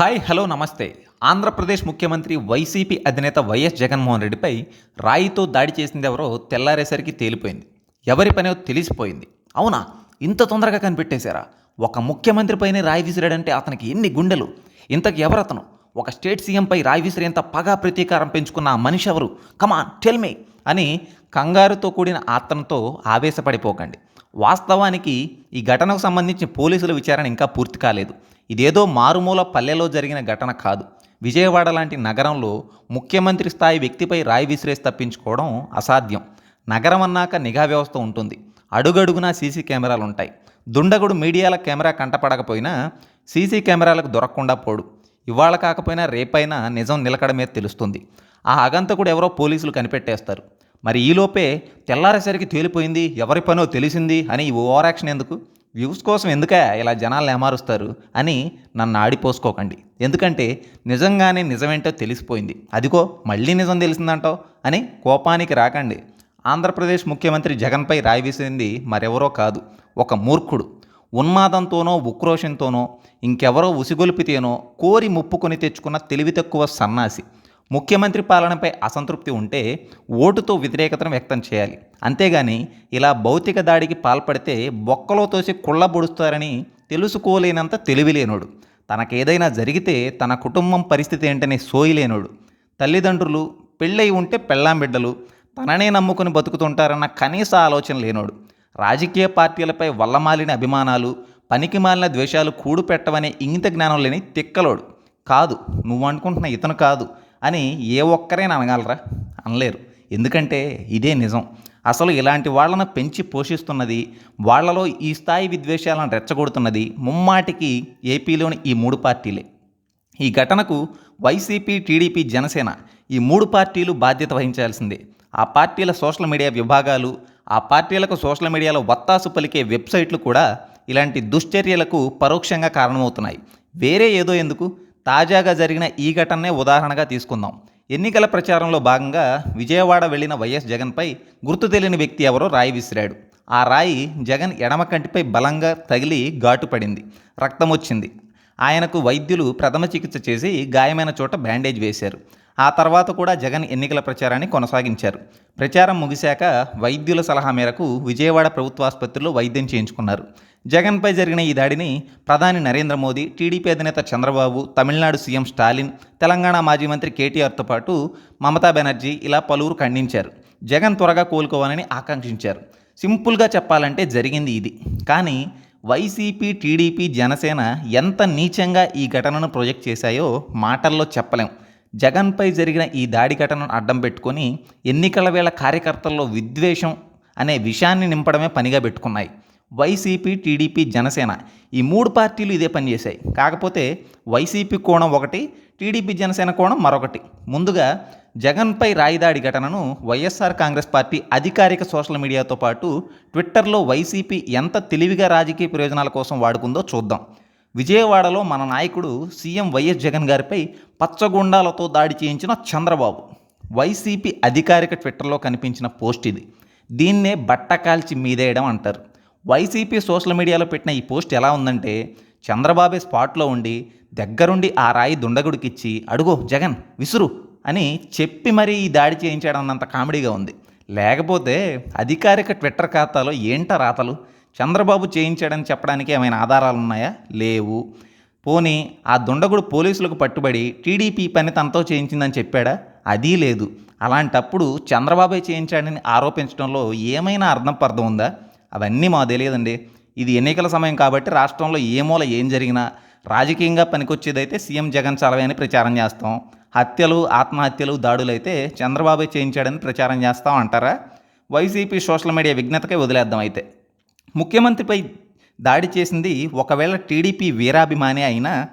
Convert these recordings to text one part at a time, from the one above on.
Hi hello నమస్తే. ఆంధ్రప్రదేశ్ ముఖ్యమంత్రి YCP అధినేత వైఎస్ జగన్మోహన్ రెడ్డిపై రాయితో దాడి చేసింది ఎవరో తెల్లారేసరికి తేలిపోయింది. ఎవరి పనో తెలిసిపోయింది. అవునా? ఇంత తొందరగా కనిపెట్టేశారా? ఒక ముఖ్యమంత్రిపైనే రాయి విసిరాడంటే అతనికి ఎన్ని గుండెలు? ఇంతకు ఎవరతను? ఒక స్టేట్ సీఎంపై రాయి విసిరేంత పగా ప్రతీకారం పెంచుకున్న ఆ మనిషి ఎవరు? కమాన్ టెల్ మీ అని కంగారుతో కూడిన ఆత్మతో ఆవేశపడిపోకండి. వాస్తవానికి ఈ ఘటనకు సంబంధించి పోలీసుల విచారణ ఇంకా పూర్తి కాలేదు. ఇదేదో మారుమూల పల్లెలో జరిగిన ఘటన కాదు. విజయవాడ లాంటి నగరంలో ముఖ్యమంత్రి స్థాయి వ్యక్తిపై రాయి విసిరేసి తప్పించుకోవడం అసాధ్యం. నగరం అన్నాక నిఘా వ్యవస్థ ఉంటుంది. అడుగడుగునా సీసీ కెమెరాలు ఉంటాయి దుండగుడు మీడియాల కెమెరా కంటపడకపోయినా సీసీ కెమెరాలకు దొరకకుండా పోడు. ఇవాళ కాకపోయినా రేపైనా నిజం నిలకడమే తెలుస్తుంది. ఆ అగంతకుడు ఎవరో పోలీసులు కనిపెట్టేస్తారు. మరి ఈలోపే తెల్లారేసరికి తేలిపోయింది ఎవరి పనో తెలిసింది అని ఈ ఓవర్ ఎందుకు? వ్యూస్ కోసం ఎందుకే ఇలా జనాలు ఏమారుస్తారు అని నన్ను ఆడిపోసుకోకండి. ఎందుకంటే నిజంగానే నిజమేంటో తెలిసిపోయింది. అదిగో మళ్ళీ నిజం తెలిసిందంటావు అని కోపానికి రాకండి. ఆంధ్రప్రదేశ్ ముఖ్యమంత్రి జగన్పై రాయి వేసింది మరెవరో కాదు. ఒక మూర్ఖుడు. ఉన్మాదంతోనో ఉక్రోషంతోనో ఇంకెవరో ఉసిగొలిపితేనో కోరి ముప్పుకొని తెచ్చుకున్న తెలివి తక్కువ సన్నాసి. ముఖ్యమంత్రి పాలనపై అసంతృప్తి ఉంటే ఓటుతో వ్యతిరేకతను వ్యక్తం చేయాలి. అంతేగాని ఇలా భౌతిక దాడికి పాల్పడితే బొక్కలో తోసి కుళ్ళబొడుస్తారని తెలుసుకోలేనంత తెలివిలేనోడు. తనకేదైనా జరిగితే తన కుటుంబం పరిస్థితి ఏంటనే సోయిలేనోడు. తల్లిదండ్రులు పెళ్ళై ఉంటే పెళ్ళాం బిడ్డలు తననే నమ్ముకుని బతుకుతుంటారన్న కనీస ఆలోచన లేనోడు. రాజకీయ పార్టీలపై వల్లమాలిన అభిమానాలు పనికిమాలిన ద్వేషాలు కూడుపెట్టవనే ఇంగిత జ్ఞానం లేని తిక్కలోడు. కాదు నువ్వు అనుకుంటున్న ఇతను కాదు. అని ఏ ఒక్కరైనా అనగలరా? అనలేరు. ఎందుకంటే ఇదే నిజం. అసలు ఇలాంటి వాళ్ళను పెంచి పోషిస్తున్నది వాళ్ళలో ఈ స్థాయి విద్వేషాలను రెచ్చగొడుతున్నది ముమ్మాటికి ఏపీలోని ఈ మూడు పార్టీలే. ఈ ఘటనకు వైసీపీ టీడీపీ జనసేన ఈ మూడు పార్టీలు బాధ్యత వహించాల్సిందే. ఆ పార్టీల సోషల్ మీడియా విభాగాలు ఆ పార్టీలకు సోషల్ మీడియాలో వత్తాసు పలికే వెబ్సైట్లు కూడా ఇలాంటి దుశ్చర్యలకు పరోక్షంగా కారణమవుతున్నాయి. వేరే ఏదో ఎందుకు? తాజాగా జరిగిన ఈ ఘటననే ఉదాహరణగా తీసుకుందాం. ఎన్నికల ప్రచారంలో భాగంగా విజయవాడ వెళ్ళిన వైఎస్ జగన్పై గుర్తు తెలియని వ్యక్తి ఎవరో రాయి విసిరాడు. ఆ రాయి జగన్ ఎడమ కంటిపై బలంగా తగిలి ఘాటు పడింది. రక్తం వచ్చింది. ఆయనకు వైద్యులు ప్రథమ చికిత్స చేసి గాయమైన చోట బ్యాండేజ్ వేశారు. ఆ తర్వాత కూడా జగన్ ఎన్నికల ప్రచారాన్ని కొనసాగించారు. ప్రచారం ముగిశాక వైద్యుల సలహా మేరకు విజయవాడ ప్రభుత్వాసుపత్రిలో వైద్యం చేయించుకున్నారు. జగన్పై జరిగిన ఈ దాడిని ప్రధాని నరేంద్ర మోదీ టీడీపీ అధినేత చంద్రబాబు తమిళనాడు సీఎం స్టాలిన్ తెలంగాణ మాజీ మంత్రి కేటీఆర్తో పాటు మమతా బెనర్జీ ఇలా పలువురు ఖండించారు. జగన్ త్వరగా కోలుకోవాలని ఆకాంక్షించారు. సింపుల్గా చెప్పాలంటే జరిగింది ఇది. కానీ వైసీపీ టీడీపీ జనసేన ఎంత నీచంగా ఈ ఘటనను ప్రొజెక్ట్ చేశాయో మాటల్లో చెప్పలేం. జగన్పై జరిగిన ఈ దాడి ఘటనను అడ్డం పెట్టుకొని ఎన్నికల వేళ కార్యకర్తల్లో విద్వేషం అనే విషయాన్ని నింపడమే పనిగా పెట్టుకున్నాయి. వైసీపీ టీడీపీ జనసేన ఈ మూడు పార్టీలు ఇదే పని చేశాయి. కాకపోతే వైసీపీ కోణం ఒకటి టీడీపీ జనసేన కోణం మరొకటి. ముందుగా జగన్పై రాయిదాడి ఘటనను వైఎస్ఆర్ కాంగ్రెస్ పార్టీ అధికారిక సోషల్ మీడియాతో పాటు ట్విట్టర్లో వైసీపీ ఎంత తెలివిగా రాజకీయ ప్రయోజనాల కోసం వాడుకుందో చూద్దాం. విజయవాడలో మన నాయకుడు సీఎం వైఎస్ జగన్ గారిపై పచ్చగుండాలతో దాడి చేయించిన చంద్రబాబు. వైసీపీ అధికారిక ట్విట్టర్లో కనిపించిన పోస్ట్ ఇది. దీన్నే బట్ట కాల్చి మీదేయడం అంటారు. వైసీపీ సోషల్ మీడియాలో పెట్టిన ఈ పోస్ట్ ఎలా ఉందంటే చంద్రబాబే స్పాట్లో ఉండి దగ్గరుండి ఆ రాయి దుండగుడికిచ్చి అడుగో జగన్ విసురు అని చెప్పి మరీ ఈ దాడి చేయించాడన్నంత కామెడీగా ఉంది. లేకపోతే అధికారిక ట్విట్టర్ ఖాతాలో ఏంట రాతలు? చంద్రబాబు చేయించాడని చెప్పడానికి ఏమైనా ఆధారాలు ఉన్నాయా? లేవు. పోనీ ఆ దుండగుడు పోలీసులకు పట్టుబడి టీడీపీ పని తనతో చేయించిందని చెప్పాడా? అది లేదు. అలాంటప్పుడు చంద్రబాబే చేయించాడని ఆరోపించడంలో ఏమైనా అర్థం పర్థం ఉందా? అవన్నీ మాకు తెలియదండి. ఇది ఎన్నికల సమయం కాబట్టి రాష్ట్రంలో ఏ మూల ఏం జరిగినా రాజకీయంగా పనికొచ్చేదైతే సీఎం జగన్ చలవే అని ప్రచారం చేస్తాం. హత్యలు ఆత్మహత్యలు దాడులు అయితే చంద్రబాబే చేయించాడని ప్రచారం చేస్తాం అంటారా? వైసీపీ సోషల్ మీడియా విజ్ఞతకే వదిలేద్దాం అయితే. ముఖ్యమంత్రిపై దాడి చేసింది ఒకవేళ టీడీపీ వీరాభిమాని అయినా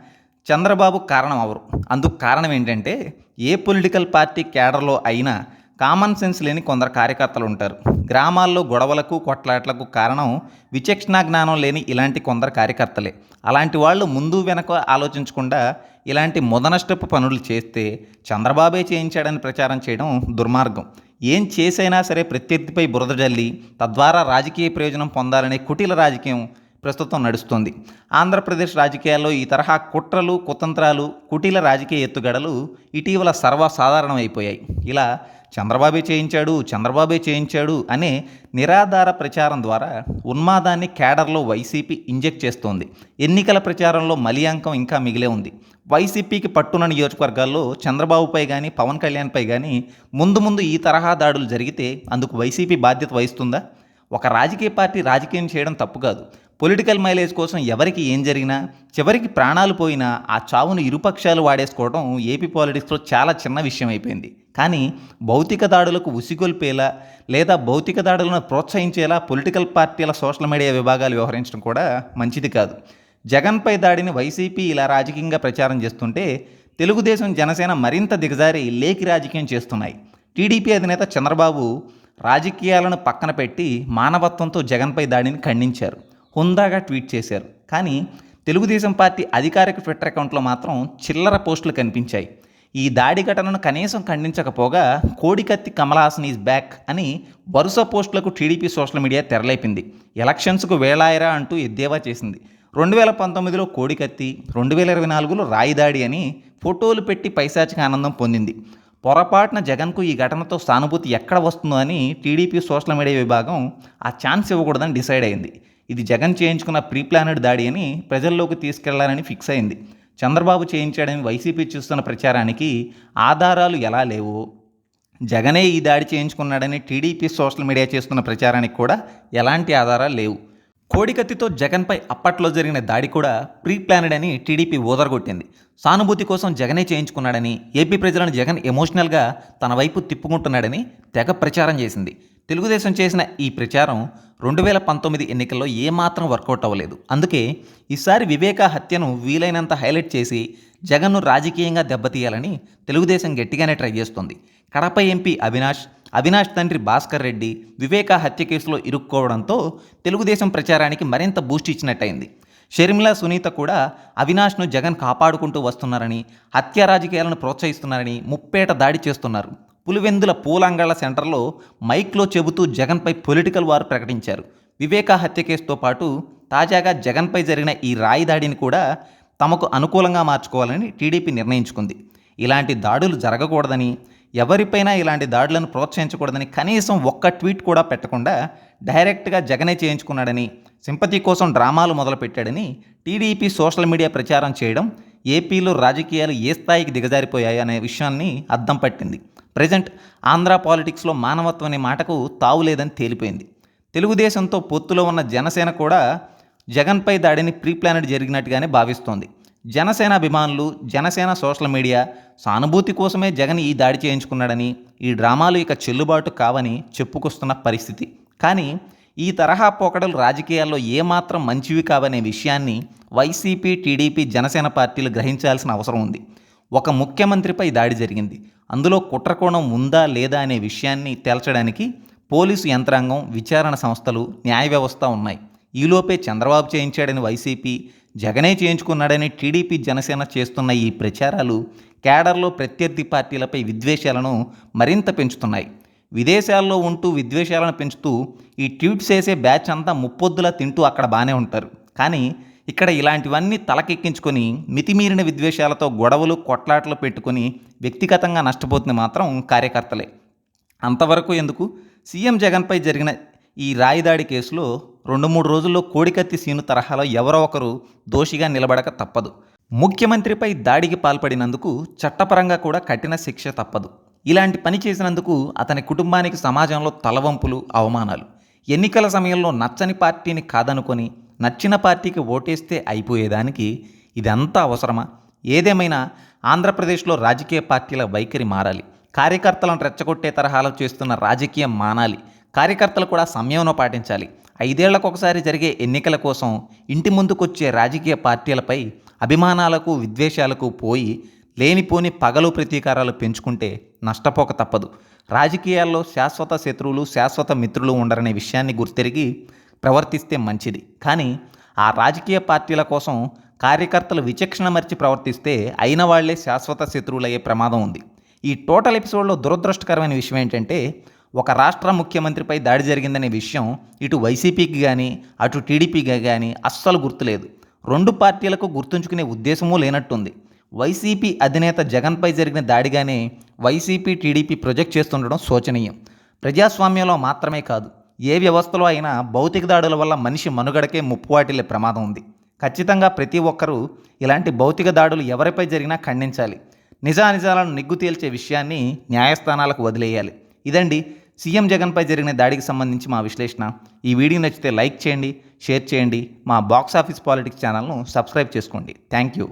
చంద్రబాబు కారణం అవరు. అందుకు కారణం ఏంటంటే ఏ పొలిటికల్ పార్టీ కేడర్లో అయినా కామన్ సెన్స్ లేని కొందరు కార్యకర్తలు ఉంటారు. గ్రామాల్లో గొడవలకు కొట్లాట్లకు కారణం విచక్షణా జ్ఞానం లేని ఇలాంటి కొందరు కార్యకర్తలే. అలాంటి వాళ్ళు ముందు వెనక ఆలోచించకుండా ఇలాంటి ముదనష్టపు పనులు చేస్తే చంద్రబాబే చేయించాడని ప్రచారం చేయడం దుర్మార్గం. ఏం చేసైనా సరే ప్రత్యర్థిపై బురద జల్లి తద్వారా రాజకీయ ప్రయోజనం పొందాలనే కుటిల రాజకీయం ప్రస్తుతం నడుస్తోంది. ఆంధ్రప్రదేశ్ రాజకీయాల్లో ఈ తరహా కుట్రలు కుతంత్రాలు కుటీల రాజకీయ ఎత్తుగడలు ఇటీవల సర్వసాధారణమైపోయాయి. ఇలా చంద్రబాబే చేయించాడు చంద్రబాబే చేయించాడు అనే నిరాధార ప్రచారం ద్వారా ఉన్మాదాన్ని కేడర్లో వైసీపీ ఇంజెక్ట్ చేస్తోంది. ఎన్నికల ప్రచారంలో మలియాంకం ఇంకా మిగిలే ఉంది. వైసీపీకి పట్టున్న నియోజకవర్గాల్లో చంద్రబాబుపై కానీ పవన్ కళ్యాణ్పై కానీ ముందు ముందు ఈ తరహా దాడులు జరిగితే అందుకు వైసీపీ బాధ్యత వహిస్తుందా? ఒక రాజకీయ పార్టీ రాజకీయం చేయడం తప్పు కాదు. పొలిటికల్ మైలేజ్ కోసం ఎవరికి ఏం జరిగినా చివరికి ప్రాణాలు పోయినా ఆ చావును ఇరుపక్షాలు వాడేసుకోవడం ఏపీ పాలిటిక్స్లో చాలా చిన్న విషయం అయిపోయింది. కానీ భౌతిక దాడులకు ఉసిగొల్పేలా లేదా భౌతిక దాడులను ప్రోత్సహించేలా పొలిటికల్ పార్టీల సోషల్ మీడియా విభాగాలు వ్యవహరించడం కూడా మంచిది కాదు. జగన్పై దాడిని వైసీపీ ఇలా రాజకీయంగా ప్రచారం చేస్తుంటే తెలుగుదేశం జనసేన మరింత దిగజారి లేఖి రాజకీయం చేస్తున్నాయి. టీడీపీ అధినేత చంద్రబాబు రాజకీయాలను పక్కన పెట్టి మానవత్వంతో జగన్పై దాడిని ఖండించారు. హుందాగా ట్వీట్ చేశారు. కానీ తెలుగుదేశం పార్టీ అధికారిక ట్విట్టర్ అకౌంట్లో మాత్రం చిల్లర పోస్టులు కనిపించాయి. ఈ దాడి ఘటనను కనీసం ఖండించకపోగా కోడికత్తి కమలాసన్ ఈజ్ బ్యాక్ అని వరుస పోస్టులకు టీడీపీ సోషల్ మీడియా తెరలేపింది. ఎలక్షన్స్కు వేళాయరా అంటూ ఎద్దేవా చేసింది. రెండు వేల పంతొమ్మిదిలో కోడికత్తి రెండు వేల ఇరవై నాలుగులో రాయిదాడి అని ఫోటోలు పెట్టి పైశాచిక ఆనందం పొందింది. పొరపాటున జగన్కు ఈ ఘటనతో సానుభూతి ఎక్కడ వస్తుందో అని టీడీపీ సోషల్ మీడియా విభాగం ఆ ఛాన్స్ ఇవ్వకూడదని డిసైడ్ అయింది. ఇది జగన్ చేయించుకున్న ప్రీ ప్లానెడ్ దాడి అని ప్రజల్లోకి తీసుకెళ్ళాలని ఫిక్స్ అయింది. చంద్రబాబు చేయించాడని వైసీపీ చూస్తున్న ప్రచారానికి ఆధారాలు ఎలా లేవు? జగనే ఈ దాడి చేయించుకున్నాడని టీడీపీ సోషల్ మీడియా చేస్తున్న ప్రచారానికి కూడా ఎలాంటి ఆధారాలు లేవు. కోడికత్తితో జగన్పై అప్పట్లో జరిగిన దాడి కూడా ప్రీ ప్లానెడ్ అని టీడీపీ ఓదరగొట్టింది సానుభూతి కోసం జగనే చేయించుకున్నాడని ఏపీ ప్రజలను జగన్ ఎమోషనల్గా తన వైపు తిప్పుకుంటున్నాడని తెగ ప్రచారం చేసింది. తెలుగుదేశం చేసిన ఈ ప్రచారం రెండు వేల పంతొమ్మిది ఎన్నికల్లో ఏమాత్రం వర్కౌట్ అవ్వలేదు. అందుకే ఈసారి వివేకా హత్యను వీలైనంత హైలైట్ చేసి జగన్ను రాజకీయంగా దెబ్బతీయాలని తెలుగుదేశం గట్టిగానే ట్రై చేస్తోంది. కడప ఎంపీ అవినాష్ అవినాష్ తండ్రి భాస్కర్ రెడ్డి వివేకా హత్య కేసులో ఇరుక్కోవడంతో తెలుగుదేశం ప్రచారానికి మరింత బూస్ట్ ఇచ్చినట్టయింది. షర్మిల సునీత కూడా అవినాష్ను జగన్ కాపాడుకుంటూ వస్తున్నారని హత్య రాజకీయాలను ప్రోత్సహిస్తున్నారని ముప్పేట దాడి చేస్తున్నారు. పులివెందుల పూలంగళ్ళ సెంటర్లో మైక్లో చెబుతూ జగన్పై పొలిటికల్ వారు ప్రకటించారు. వివేక హత్య కేసుతో పాటు తాజాగా జగన్పై జరిగిన ఈ రాయి దాడిని కూడా తమకు అనుకూలంగా మార్చుకోవాలని టీడీపీ నిర్ణయించుకుంది. ఇలాంటి దాడులు జరగకూడదని ఎవరిపైనా ఇలాంటి దాడులను ప్రోత్సహించకూడదని కనీసం ఒక్క ట్వీట్ కూడా పెట్టకుండా డైరెక్ట్గా జగనే చేయించుకున్నాడని సింపతి కోసం డ్రామాలు మొదలుపెట్టాడని టీడీపీ సోషల్ మీడియా ప్రచారం చేయడం ఏపీలో రాజకీయాలు ఏ స్థాయికి దిగజారిపోయాయి అనే విషయాన్ని అద్దం పట్టింది. ప్రజెంట్ ఆంధ్ర పాలిటిక్స్లో మానవత్వం అనే మాటకు తావులేదని తేలిపోయింది. తెలుగుదేశంతో పొత్తులో ఉన్న జనసేన కూడా జగన్పై దాడిని ప్రీప్లానెడ్ జరిగినట్టుగానే భావిస్తోంది. జనసేన అభిమానులు జనసేన సోషల్ మీడియా సానుభూతి కోసమే జగన్ ఈ దాడి చేయించుకున్నాడని ఈ డ్రామాలు ఇక చెల్లుబాటు కావని చెప్పుకొస్తున్న పరిస్థితి. కానీ ఈ తరహా పోకడలు రాజకీయాల్లో ఏమాత్రం మంచివి కావనే విషయాన్ని వైసీపీ టీడీపీ జనసేన పార్టీలు గ్రహించాల్సిన అవసరం ఉంది. ఒక ముఖ్యమంత్రిపై దాడి జరిగింది. అందులో కుట్రకోణం ఉందా లేదా అనే విషయాన్ని తేల్చడానికి పోలీసు యంత్రాంగం విచారణ సంస్థలు న్యాయ వ్యవస్థ ఉన్నాయి. ఈలోపే చంద్రబాబు చేయించాడని వైసీపీ జగనే చేయించుకున్నాడని టీడీపీ జనసేన చేస్తున్న ఈ ప్రచారాలు కేడర్లో ప్రత్యర్థి పార్టీలపై విద్వేషాలను మరింత పెంచుతున్నాయి. విదేశాల్లో ఉంటూ విద్వేషాలను పెంచుతూ ఈ ట్వీట్స్ చేసే బ్యాచ్ అంతా ముప్పొద్దులా తింటూ అక్కడ బాగానే ఉంటారు. కానీ ఇక్కడ ఇలాంటివన్నీ తలకెక్కించుకొని మితిమీరిన విద్వేషాలతో గొడవలు కొట్లాటలు పెట్టుకొని వ్యక్తిగతంగా నష్టపోతుంది మాత్రం కార్యకర్తలే. అంతవరకు ఎందుకు? సీఎం జగన్పై జరిగిన ఈ రాయిదాడి కేసులో రెండు మూడు రోజుల్లో కోడికత్తి సీను తరహాలో ఎవరో ఒకరు దోషిగా నిలబడక తప్పదు. ముఖ్యమంత్రిపై దాడికి పాల్పడినందుకు చట్టపరంగా కూడా కఠిన శిక్ష తప్పదు. ఇలాంటి పని చేసినందుకు అతని కుటుంబానికి సమాజంలో తలవంపులు అవమానాలు. ఎన్నికల సమయంలో నచ్చని పార్టీని కాదనుకొని నచ్చిన పార్టీకి ఓటేస్తే అయిపోయేదానికి ఇదంతా అవసరమా? ఏదేమైనా ఆంధ్రప్రదేశ్లో రాజకీయ పార్టీల వైఖరి మారాలి. కార్యకర్తలను రెచ్చగొట్టే తరహాలో చేస్తున్న రాజకీయం మానాలి. కార్యకర్తలు కూడా సంయమనం పాటించాలి. ఐదేళ్ళకొకసారి జరిగే ఎన్నికల కోసం ఇంటి ముందుకొచ్చే రాజకీయ పార్టీలపై అభిమానాలకు విద్వేషాలకు పోయి లేనిపోని పగలు ప్రతీకారాలు పెంచుకుంటే నష్టపోక తప్పదు. రాజకీయాల్లో శాశ్వత శత్రువులు శాశ్వత మిత్రులు ఉండరనే విషయాన్ని గుర్తెరిగి ప్రవర్తిస్తే మంచిది. కానీ ఆ రాజకీయ పార్టీల కోసం కార్యకర్తలు విచక్షణ మరిచి ప్రవర్తిస్తే అయిన వాళ్ళే శాశ్వత శత్రువులయ్యే ప్రమాదం ఉంది. ఈ టోటల్ ఎపిసోడ్లో దురదృష్టకరమైన విషయం ఏంటంటే ఒక రాష్ట్ర ముఖ్యమంత్రిపై దాడి జరిగిందనే విషయం ఇటు వైసీపీకి కానీ అటు టీడీపీకి కానీ అస్సలు గుర్తులేదు. రెండు పార్టీలకు గుర్తుంచుకునే ఉద్దేశమూ లేనట్టుంది. వైసీపీ అధినేత జగన్పై జరిగిన దాడిగానే వైసీపీ టీడీపీ ప్రొజెక్ట్ చేస్తుండడం శోచనీయం. ప్రజాస్వామ్యంలో మాత్రమే కాదు ఏ వ్యవస్థలో అయినా భౌతిక దాడుల వల్ల మనిషి మనుగడకే ముప్పు వాటిల్లే ప్రమాదం ఉంది. ఖచ్చితంగా ప్రతి ఒక్కరూ ఇలాంటి భౌతిక దాడులు ఎవరిపై జరిగినా ఖండించాలి. నిజానిజాలను నిగ్గు తేల్చే విషయాన్ని న్యాయస్థానాలకు వదిలేయాలి. ఇదండి సీఎం జగన్పై జరిగిన దాడికి సంబంధించి మా విశ్లేషణ. ఈ వీడియో నచ్చితే లైక్ చేయండి షేర్ చేయండి. మా బాక్స్ ఆఫీస్ పాలిటిక్స్ ఛానల్ను సబ్స్క్రైబ్ చేసుకోండి. Thank you.